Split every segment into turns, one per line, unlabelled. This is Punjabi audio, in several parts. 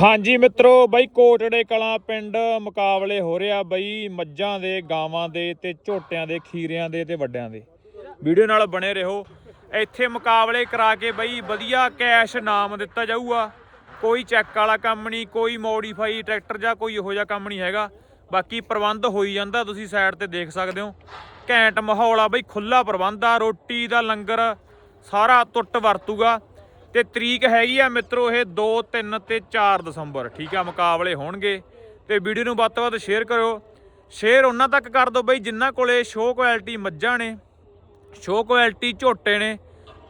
ਹਾਂਜੀ ਮਿੱਤਰੋ, ਬਈ ਕੋਟੜੇ ਕਲਾਂ ਪਿੰਡ ਮੁਕਾਬਲੇ ਹੋ ਰਿਹਾ ਬਈ ਮੱਝਾਂ ਦੇ, ਗਾਵਾਂ ਦੇ ਤੇ ਝੋਟਿਆਂ ਦੇ, ਖੀਰਿਆਂ ਦੇ ਤੇ ਵੱਡਿਆਂ ਦੇ। ਵੀਡੀਓ ਨਾਲ ਬਣੇ ਰਹੋ। ਇੱਥੇ ਮੁਕਾਬਲੇ ਕਰਾ ਕੇ ਬਈ ਵਧੀਆ ਕੈਸ਼ ਨਾਮ ਦਿੱਤਾ ਜਾਊਗਾ। ਕੋਈ ਚੈੱਕ ਵਾਲਾ ਕੰਮ ਨਹੀਂ, ਕੋਈ ਮੋਡੀਫਾਈ ਟਰੈਕਟਰ ਜਾਂ ਕੋਈ ਇਹੋ ਜਿਹਾ ਕੰਮ ਨਹੀਂ ਹੈਗਾ। ਬਾਕੀ ਪ੍ਰਬੰਧ ਹੋਈ ਜਾਂਦਾ, ਤੁਸੀਂ ਸਾਈਡ ਤੇ ਦੇਖ ਸਕਦੇ ਹੋ। ਘੈਂਟ ਮਾਹੌਲ ਆ ਬਈ ਖੁੱਲਾ ਪ੍ਰਬੰਧ ਆ, ਰੋਟੀ ਦਾ ਲੰਗਰ ਸਾਰਾ ਟੁੱਟ ਵਰਤੂਗਾ। ਤੇ ਤਰੀਕ ਹੈਗੀ ਆ ਮਿੱਤਰੋ ਇਹ 2 3 ਤੇ 4 ਦਸੰਬਰ। ਠੀਕ ਆ, ਮੁਕਾਬਲੇ ਹੋਣਗੇ। ਤੇ ਵੀਡੀਓ ਨੂੰ ਵੱਧ ਤੋਂ ਵੱਧ ਸ਼ੇਅਰ ਕਰਿਓ। ਸ਼ੇਅਰ ਉਹਨਾਂ ਤੱਕ ਕਰ ਦਿਓ ਬਈ ਜਿਨ੍ਹਾਂ ਕੋਲੇ ਸ਼ੋਅ ਕੁਆਲਿਟੀ ਮੱਝਾਂ ਨੇ ਸ਼ੋਅ ਕੁਆਲਿਟੀ ਝੋਟੇ ਨੇ,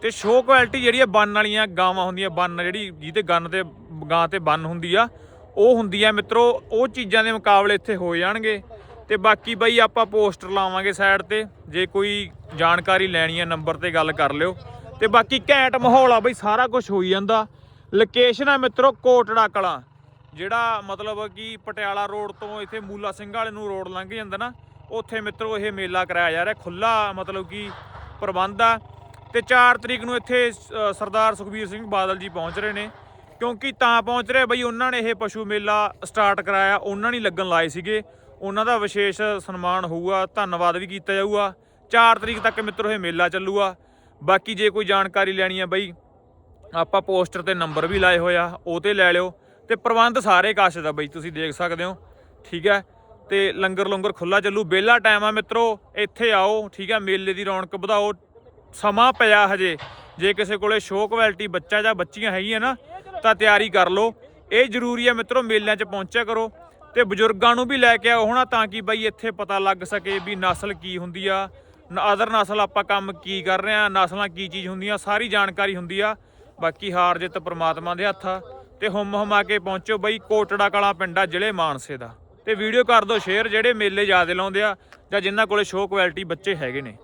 ਤੇ ਸ਼ੋਅ ਕੁਆਲਿਟੀ ਜਿਹੜੀ ਆ ਬੰਨ ਵਾਲੀਆਂ ਗਾਵਾਂ ਹੁੰਦੀਆਂ, ਬੰਨ ਜਿਹੜੀ ਜਿਹਦੇ ਗੰਨ ਤੇ, ਗਾਂ ਤੇ ਬੰਨ ਹੁੰਦੀ ਆ, ਉਹ ਹੁੰਦੀ ਆ ਮਿੱਤਰੋ, ਉਹ ਚੀਜ਼ਾਂ ਦੇ ਮੁਕਾਬਲੇ ਇੱਥੇ ਹੋ ਜਾਣਗੇ। ਤੇ ਬਾਕੀ ਬਈ ਆਪਾਂ ਪੋਸਟਰ ਲਾਵਾਂਗੇ ਸਾਈਡ ਤੇ। ਜੇ ਕੋਈ ਜਾਣਕਾਰੀ ਲੈਣੀ ਆ ਨੰਬਰ ਤੇ ਗੱਲ ਕਰ ਲਿਓ। ਤੇ ਬਾਕੀ ਘੈਂਟ ਮਾਹੌਲ ਆ ਬਈ, ਸਾਰਾ ਕੁਝ ਹੋਈ ਜਾਂਦਾ। ਲੋਕੇਸ਼ਨ ਆ ਮਿੱਤਰੋ ਕੋਟੜਾ ਕਲਾਂ, ਜਿਹੜਾ ਮਤਲਬ ਕਿ ਪਟਿਆਲਾ ਰੋਡ ਤੋਂ ਇੱਥੇ ਮੂਲਾ ਸਿੰਘ ਵਾਲੇ ਨੂੰ ਰੋਡ ਲੰਘ ਜਾਂਦਾ ਨਾ, ਉੱਥੇ ਮਿੱਤਰੋ ਇਹ ਮੇਲਾ ਕਰਾਇਆ ਜਾ ਰਿਹਾ ਖੁੱਲਾ ਮਤਲਬ ਕਿ ਪ੍ਰਬੰਧ ਆ। ਤੇ 4 ਤਰੀਕ ਨੂੰ ਇੱਥੇ ਸਰਦਾਰ ਸੁਖਬੀਰ ਸਿੰਘ ਬਾਦਲ ਜੀ ਪਹੁੰਚ ਰਹੇ ਨੇ, ਕਿਉਂਕਿ ਤਾਂ ਪਹੁੰਚ ਰਹੇ ਬਈ ਉਹਨਾਂ ਨੇ ਇਹ ਪਸ਼ੂ ਮੇਲਾ ਸਟਾਰਟ ਕਰਾਇਆ, ਉਹਨਾਂ ਨੇ ਲੱਗਣ ਲਾਏ ਸੀਗੇ। ਉਹਨਾਂ ਦਾ ਵਿਸ਼ੇਸ਼ ਸਨਮਾਨ ਹੋਊਗਾ, ਧੰਨਵਾਦ ਵੀ ਕੀਤਾ ਜਾਊਗਾ। 4 ਤਰੀਕ ਤੱਕ ਮਿੱਤਰੋ ਇਹ ਮੇਲਾ ਚੱਲੂਗਾ। ਬਾਕੀ ਜੇ ਕੋਈ ਜਾਣਕਾਰੀ ਲੈਣੀ ਆ ਬਈ, ਆਪਾਂ ਪੋਸਟਰ ਤੇ ਨੰਬਰ ਵੀ ਲਾਏ ਹੋਇਆ ਉਹ ਤੇ ਲੈ ਲਿਓ ਤੇ ਪ੍ਰਬੰਧ ਸਾਰੇ ਕਾਸ਼ ਦਾ ਬਈ, ਤੁਸੀਂ ਦੇਖ ਸਕਦੇ ਹੋ, ਠੀਕ ਹੈ? ਤੇ ਲੰਗਰ ਲੰਗਰ ਖੁੱਲਾ ਚੱਲੂ ਬੇਲਾ ਟਾਈਮ ਆ ਮਿੱਤਰੋ, ਇੱਥੇ ਆਓ, ਠੀਕ ਹੈ? ਮੇਲੇ ਦੀ ਰੌਣਕ ਵਧਾਓ, ਸਮਾਂ ਪਿਆ ਹਜੇ, ਜੇ ਕਿਸੇ ਕੋਲੇ ਸ਼ੋਅ ਕੁਆਲਿਟੀ ਬੱਚਾ ਜਾਂ ਬੱਚੀਆਂ ਹੈਗੀਆਂ ਨਾ, ਤਾਂ ਤਿਆਰੀ ਕਰ ਲਓ, ਇਹ ਜ਼ਰੂਰੀ ਹੈ ਮਿੱਤਰੋ, ਮੇਲਿਆਂ 'ਚ ਪਹੁੰਚਿਆ ਕਰੋ, ਤੇ ਬਜ਼ੁਰਗਾਂ ਨੂੰ ਵੀ ਲੈ ਕੇ ਆਓ ਹੋਣਾ, ਤਾਂ ਕਿ ਬਈ ਇੱਥੇ ਪਤਾ ਲੱਗ ਸਕੇ ਵੀ ਨਸਲ ਕੀ ਹੁੰਦੀ ਆ ਅਦਰ ਨਸਲ ਆਪਾਂ ਕੰਮ ਕੀ ਕਰ ਰਹੇ ਆ ਨਸਲਾਂ ਕੀ ਚੀਜ਼ ਹੁੰਦੀਆਂ, ਸਾਰੀ ਜਾਣਕਾਰੀ ਹੁੰਦੀ ਆ। ਬਾਕੀ ਹਾਰ ਜਿੱਤ ਪ੍ਰਮਾਤਮਾ ਦੇ ਹੱਥ ਆ ਤੇ ਹੁਮ ਹੁਮਾ ਕੇ ਪਹੁੰਚੋ ਬਈ ਕੋਟੜਾ ਕਲਾ ਆ ਜ਼ਿਲ੍ਹੇ ਮਾਨਸੇ ਦਾ। ਤੇ ਵੀਡੀਓ ਕਰ ਦਿਓ, ਸ਼ੇਅਰ ਜਿਹੜੇ ਮੇਲੇ ਜ਼ਿਆਦਾ ਲਾਉਂਦੇ ਆ ਜਾਂ ਜਿਨ੍ਹਾਂ ਕੋਲੇ ਸ਼ੋਅ ਕੁਆਲਿਟੀ ਬੱਚੇ ਹੈਗੇ ਨੇ।